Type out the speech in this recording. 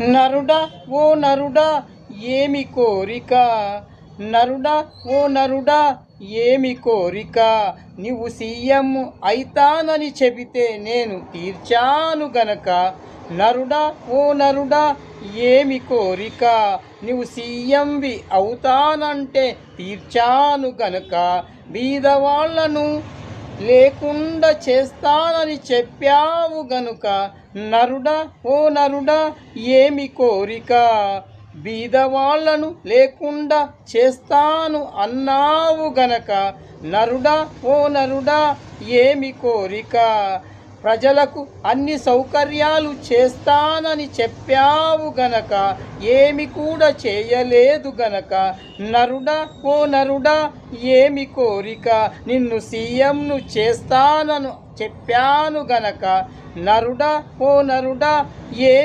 నరుడా ఓ నరుడా ఏమి కోరిక? నరుడా ఓ నరుడా ఏమి కోరిక? నీవు సీఎం అయితానని చెబితే నేను తీర్చాను గనక. నరుడా ఓ నరుడా ఏమి కోరిక? నువ్వు సీఎంవి అవుతానంటే తీర్చాను గనక. బీదవాళ్ళను లేకుండా చేస్తానని చెప్పావు గనుక నరుడా ఓ నరుడా ఏమి కోరిక? బీదవాళ్ళను లేకుండా చేస్తాను అన్నావు గనక నరుడా ఓ నరుడా ఏమి కోరిక? ప్రజలకు అన్ని సౌకర్యాలు చేస్తానని చెప్పావు గనక ఏమి కూడా చేయలేదు గనక. నరుడా ఓ నరుడా ఏమి కోరిక? నిన్ను సీఎంను చేస్తానను చెప్పాను గనక. నరుడా ఓ నరుడా ఏ